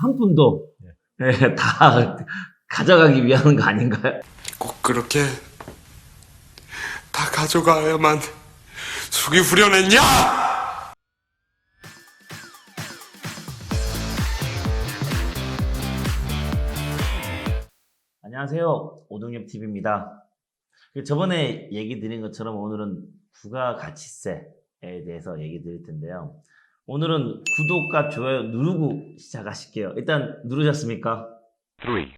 한 푼도 예, 다 가져가기 위한 거 아닌가요? 꼭 그렇게 다 가져가야만 속이 후련했냐? 안녕하세요. 오동엽 TV입니다. 저번에 얘기 드린 것처럼 오늘은 부가가치세에 대해서 얘기 드릴 텐데요. 오늘은 구독과 좋아요 누르고 시작하실게요. 일단 누르셨습니까? three,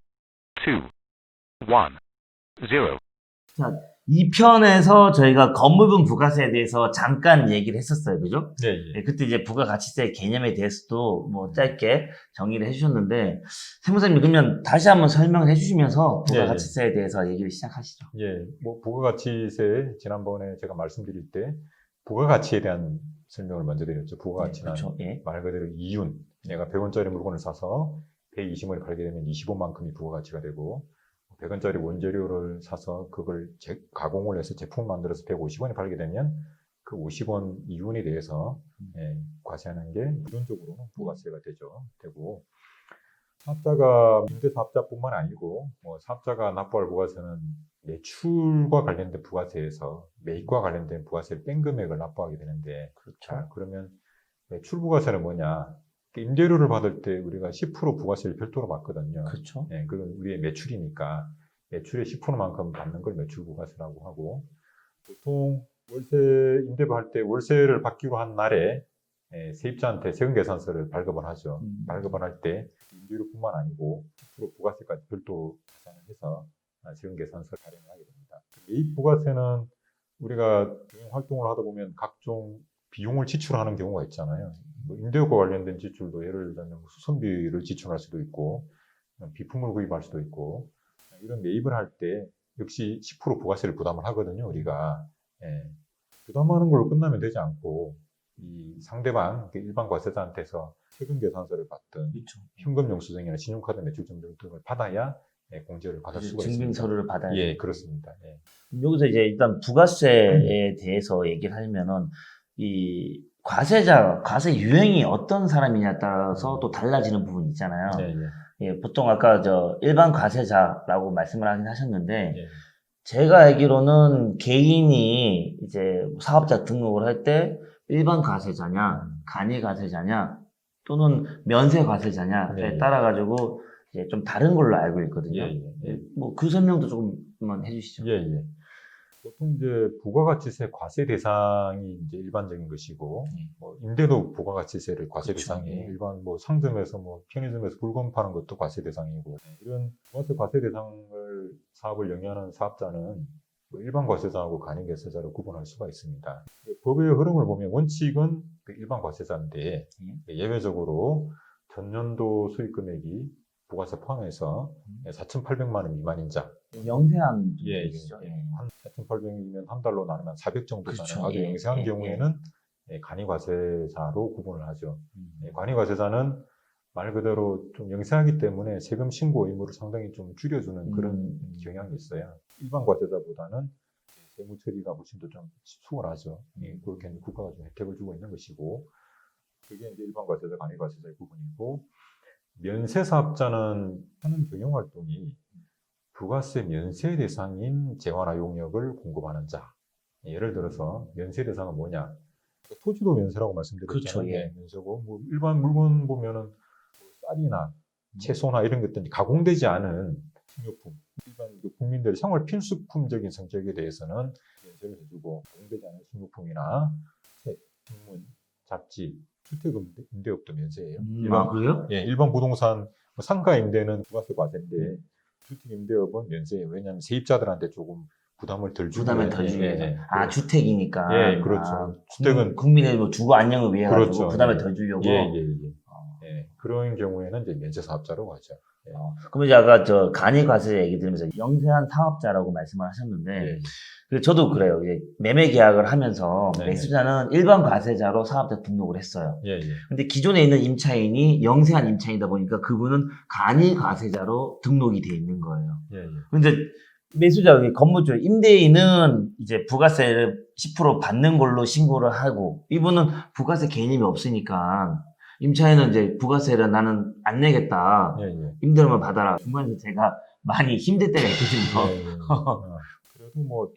two, one, zero. 자, 2편에서 저희가 건물분 부가세에 대해서 잠깐 얘기를 했었어요. 그죠? 네, 예. 네, 그때 이제 부가가치세 개념에 대해서도 뭐 짧게 정리를 해주셨는데, 세무사님 그러면 다시 한번 설명을 해주시면서 네, 부가가치세에 대해서 얘기를 시작하시죠. 예, 뭐 부가가치세 지난번에 제가 말씀드릴 때 부가가치에 대한 설명을 먼저 드렸죠. 부가가치는 그렇죠. 예. 말 그대로 이윤. 내가 100원짜리 물건을 사서 120원에 팔게 되면 25만큼이 부가가치가 되고 100원짜리 원재료를 사서 그걸 재- 가공을 해서 제품을 만들어서 150원에 팔게 되면 그 50원 이윤에 대해서 음. 예, 과세하는 게 기본적으로 부가세가 되죠. 되고 사업자가 임대사업자뿐만 아니고 뭐 사업자가 납부할 부가세는 매출과 관련된 부가세에서 매입과 관련된 부가세를 뺀 금액을 납부하게 되는데 자, 그러면 매출 부가세는 뭐냐? 그 임대료를 받을 때 우리가 10% 부가세를 별도로 받거든요. 그렇죠. 예, 그건 우리의 매출이니까 매출의 10%만큼 받는 걸 매출 부가세라고 하고 보통 월세 임대부 할때 월세를 받기로 한 날에 예, 세입자한테 세금 계산서를 발급을 하죠. 음. 발급을 할 때 임대료뿐만 아니고 10% 부가세까지 별도로 계산을 해서 아, 세금 계산서를 발행을 하게 됩니다. 매입 부가세는 우리가 활동을 하다 보면 각종 비용을 지출하는 경우가 있잖아요. 뭐 임대료과 관련된 지출도 예를 들면 뭐 수선비를 지출할 수도 있고 비품을 구입할 수도 있고 이런 매입을 할 때 역시 10% 부가세를 부담을 하거든요. 우리가 예. 부담하는 걸로 끝나면 되지 않고 이 상대방 그 일반 과세자한테서 세금 계산서를 받든 그렇죠. 현금 영수증이나 신용카드 매출증 등을 받아야 예, 공제를 받을 수가 있습니다. 증빙서류를 받아야 예. 그렇습니다. 예. 여기서 이제 일단 부가세에 대해서 얘기를 하면은 이 과세자, 과세 유형이 어떤 사람이냐에 따라서 또 달라지는 부분이 있잖아요. 예, 예. 예, 보통 아까 저 일반 과세자라고 말씀을 하긴 하셨는데 예. 제가 알기로는 개인이 이제 사업자 등록을 할때 일반 과세자냐, 간이 과세자냐, 또는 면세 과세자냐에 네, 예. 따라 가지고 이제 좀 다른 걸로 알고 있거든요. 예, 예. 뭐 그 설명도 조금만 해주시죠. 예, 예. 보통 이제 부가가치세 과세 대상이 이제 일반적인 것이고, 예. 뭐 임대도 부가가치세를 과세 대상이 예. 일반 뭐 상점에서 뭐 편의점에서 물건 파는 것도 과세 대상이고, 이런 부가세 과세 대상을 사업을 영위하는 사업자는 뭐 일반 과세자하고 간이 과세자로 구분할 수가 있습니다. 법의 흐름을 보면 원칙은 그 일반 과세자인데 예외적으로 전년도 수익 금액이 부가세 포함해서 음. 4,800만 원 미만인 자, 영세한 예, 예, 분이시죠. 예. 한 4,800이면 한 달로 나누면 400 정도 그렇죠. 되는 아주 예, 영세한 예, 경우에는 예, 간이 과세자로 구분을 하죠. 음. 예, 간이 과세자는 말 그대로 좀 영세하기 때문에 세금 신고 의무를 상당히 좀 줄여주는 그런 음. 경향이 있어요. 일반 과세자보다는 세무 처리가 훨씬 더 좀 수월하죠. 예, 그렇게 국가가 좀 혜택을 주고 있는 것이고, 그게 이제 일반 과세자, 간이 과세자의 부분이고, 면세 사업자는 하는 경영 활동이 부가세 면세 대상인 재화나 용역을 공급하는 자. 예를 들어서 면세 대상은 뭐냐? 토지도 면세라고 말씀드렸잖아요. 그렇죠, 예. 네, 면세고 뭐 일반 물건 보면은 뭐 쌀이나 채소나 이런 것들이 가공되지 않은 식료품, 일반 그 국민들의 생활 필수품적인 성격에 대해서는 면세를 해주고 가공되지 않은 식료품이나 책, 신문, 잡지, 주택 임대- 임대업도 면세예요. 음, 일반 아, 그래요? 예, 일반 부동산 뭐 상가 임대는 부가세 과세인데 주택 임대업은 면세예요. 왜냐하면 세입자들한테 조금 부담을 덜 주기 부담을 덜 예, 위해서. 예, 아, 주택이니까. 예, 그렇죠. 아, 주택은- 국민의 뭐 주거 안녕을 위해 가지고 그렇죠. 부담을 예. 덜 주려고. 예, 예, 예. 어. 예, 그런 경우에는 이제 면세 사업자로 하죠. 어, 그럼 이제 아까 저 간이 과세 얘기 들으면서 영세한 사업자라고 말씀을 하셨는데 예, 그 저도 그래요. 이제 매매 계약을 하면서 네네. 매수자는 일반 과세자로 사업자 등록을 했어요. 예, 예. 근데 기존에 있는 임차인이 영세한 임차인이다 보니까 그분은 간이 과세자로 등록이 돼 있는 거예요. 예, 예. 근데 매수자, 이 건물주, 임대인은 이제 부가세를 10% 받는 걸로 신고를 하고, 이분은 부가세 개념이 없으니까, 임차인은 이제 부가세를 나는 안 내겠다. 예, 예. 임대료만 받아라. 중간에서 제가 많이 힘들 때가 있거든요. 예, 예. 어, 그래도 뭐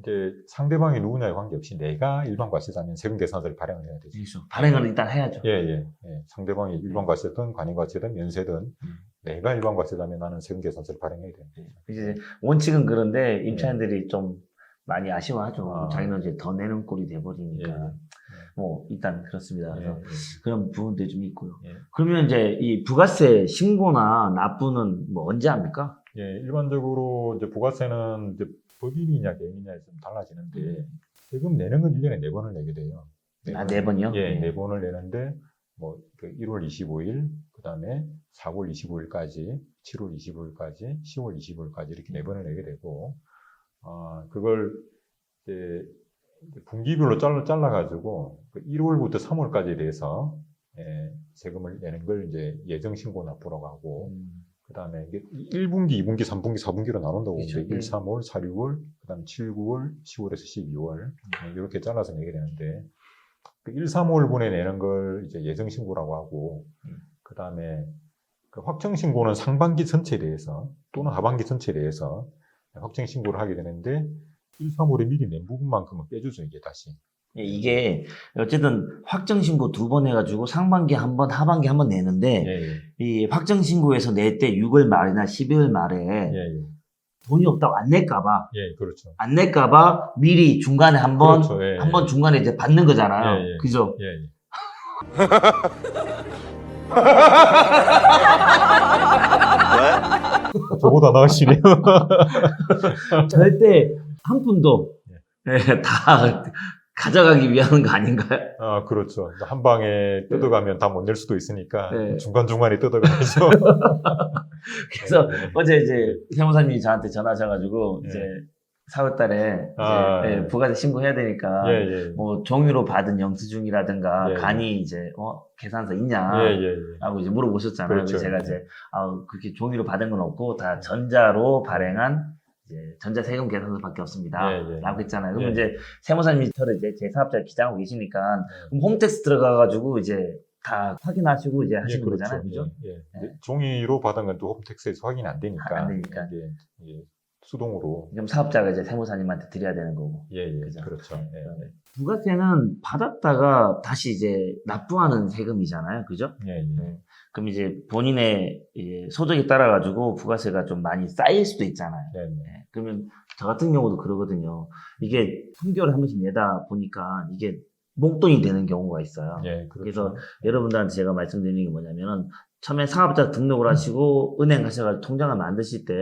이제 상대방이 누구냐에 관계없이 내가 일반 과세자면 세금 계산서를 발행을 해야 되죠. 그렇죠. 발행을 일단 해야죠. 예, 예, 예. 상대방이 일반 과세든 관인 과세든 면세든 내가 일반 과세자면 나는 세금 계산서를 발행해야 됩니다. 이제 원칙은 그런데 임차인들이 좀 많이 아쉬워하죠. 아. 자기는 이제 더 내는 꼴이 돼버리니까. 예, 예. 뭐 일단 그렇습니다. 예, 그래서 예. 그런 부분들이 좀 있고요. 예. 그러면 이제 이 부가세 신고나 납부는 뭐 언제 합니까? 예, 일반적으로 이제 부가세는 이제 법인이냐 개인이냐에 좀 달라지는데 세금 내는 건 1년에 네 번을 내게 돼요. 아, 네 번이요? 예, 네. 네 번을 내는데 뭐 1월 25일, 그다음에 4월 25일까지, 7월 25일까지, 10월 25일까지 이렇게 네 번을 내게 되고 어, 그걸 이제 분기별로 잘라 잘라 가지고 1월부터 3월까지에 대해서 예, 세금을 내는 걸 이제 예정 신고 납부라고 하고 음. 그 다음에 이게 1분기, 2분기, 3분기, 4분기로 나눈다고 그렇죠. 1, 3월, 4, 6월, 그 다음 7, 9월, 10월에서 12월 이렇게 잘라서 내게 되는데 그 1, 3월분에 내는 걸 이제 예정 신고라고 하고 음. 그 다음에 그 확정 신고는 상반기 전체에 대해서 또는 하반기 전체에 대해서 확정 신고를 하게 되는데 1, 3월에 미리 낸 부분만큼은 빼주죠 이게 다시. 예, 이게 어쨌든 확정 신고 두 번 해가지고 상반기 한 번, 하반기 한 번 내는데 예, 예, 이 확정 신고에서 낼 때 6월 말이나 12월 말에 예, 예, 돈이 없다고 안 낼까봐 예, 그렇죠. 안 낼까봐 미리 중간에 한 번, 그렇죠. 예, 한번 중간에 이제 받는 거잖아요. 예, 예. 그죠? 예, 예. 저보다 나으시네요. 절대 한 푼도 예, 다 가져가기 위한 거 아닌가요? 아, 그렇죠. 한 방에 뜯어가면 다 못 낼 수도 있으니까 네. 중간중간에 뜯어가야죠. 그래서 네. 어제 이제 세무사님이 저한테 전화하셔가지고 네. 이제 4월달에 아, 이제 예, 네. 부가세 신고해야 되니까 예, 예. 뭐 종이로 받은 영수증이라든가 예, 예. 간이 이제 어 계산서 있냐 예, 예, 예. 라고 이제 물어보셨잖아요. 그렇죠. 제가 이제 아 그렇게 종이로 받은 건 없고 다 전자로 발행한 전자 세금 계산서밖에 없습니다. 예, 예. 라고 했잖아요. 그럼 예. 이제 세무사님이 저를 이제 제 사업자 기장하고 계시니까 그럼 홈택스 들어가가지고 이제 다 확인하시고 이제 예, 하시는 그렇죠. 거잖아요. 그죠? 예, 예. 네. 종이로 받은 건 또 홈택스에서 확인이 안 되니까. 안 되니까. 이게, 이게 수동으로. 그럼 사업자가 이제 세무사님한테 드려야 되는 거고. 예, 예. 그죠. 그렇죠. 예, 예. 부가세는 받았다가 다시 이제 납부하는 세금이잖아요. 그죠? 예, 예. 그럼 이제 본인의 이제 소득에 따라 가지고 부가세가 좀 많이 쌓일 수도 있잖아요. 네, 네. 네, 그러면 저 같은 경우도 그러거든요. 이게 3개월에 한 번씩 내다 보니까 이게 목돈이 되는 경우가 있어요. 예, 그렇죠. 그래서 여러분들한테 제가 말씀드리는 게 뭐냐면은 처음에 사업자 등록을 하시고 은행 가셔가지고 통장을 만드실 때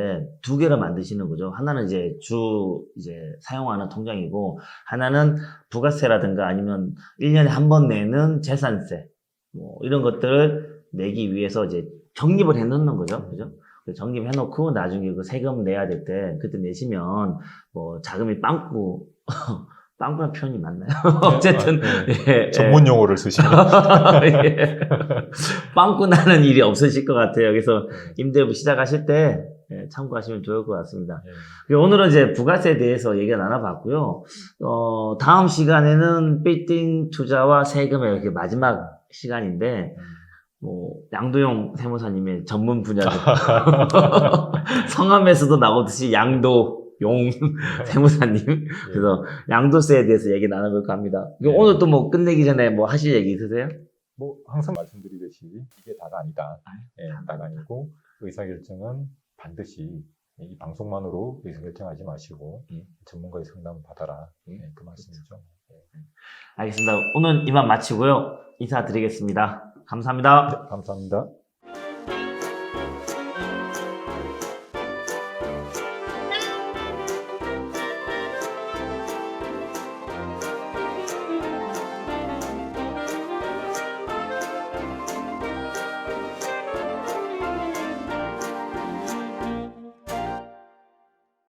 두 개를 만드시는 거죠. 하나는 이제 주 이제 사용하는 통장이고 하나는 부가세라든가 아니면 1년에 한 번 내는 재산세 뭐 이런 것들을 내기 위해서 이제 적립을 해 놓는 거죠. 그죠? 그래서 적립해 놓고 나중에 그 세금 내야 될 때 그때 내시면 뭐 자금이 빵꾸 빵꾸란 표현이 맞나요? 어쨌든 아, 네. 예, 예. 전문 용어를 쓰시는. 예. 빵꾸 나는 일이 없으실 것 같아요. 그래서 임대부 시작하실 때 예, 참고하시면 좋을 것 같습니다. 예. 오늘은 이제 부가세에 대해서 얘기를 나눠봤고요. 어, 다음 시간에는 빌딩 투자와 세금의 이렇게 마지막 시간인데, 뭐, 양도용 세무사님의 전문 분야죠. 성함에서도 나오듯이 양도 용 세무사님. 그래서 양도세에 대해서 얘기 나눠볼까 합니다. 네. 오늘 또 뭐 끝내기 전에 뭐 하실 얘기 있으세요? 뭐 항상 말씀드리듯이 이게 다가 아니다. 아, 예, 다가 아니고 의사결정은 반드시 이 방송만으로 의사결정하지 마시고 예. 전문가의 상담을 받아라. 예. 예, 그 말씀이죠. 예. 알겠습니다. 오늘 이만 마치고요. 인사드리겠습니다. 감사합니다. 감사합니다.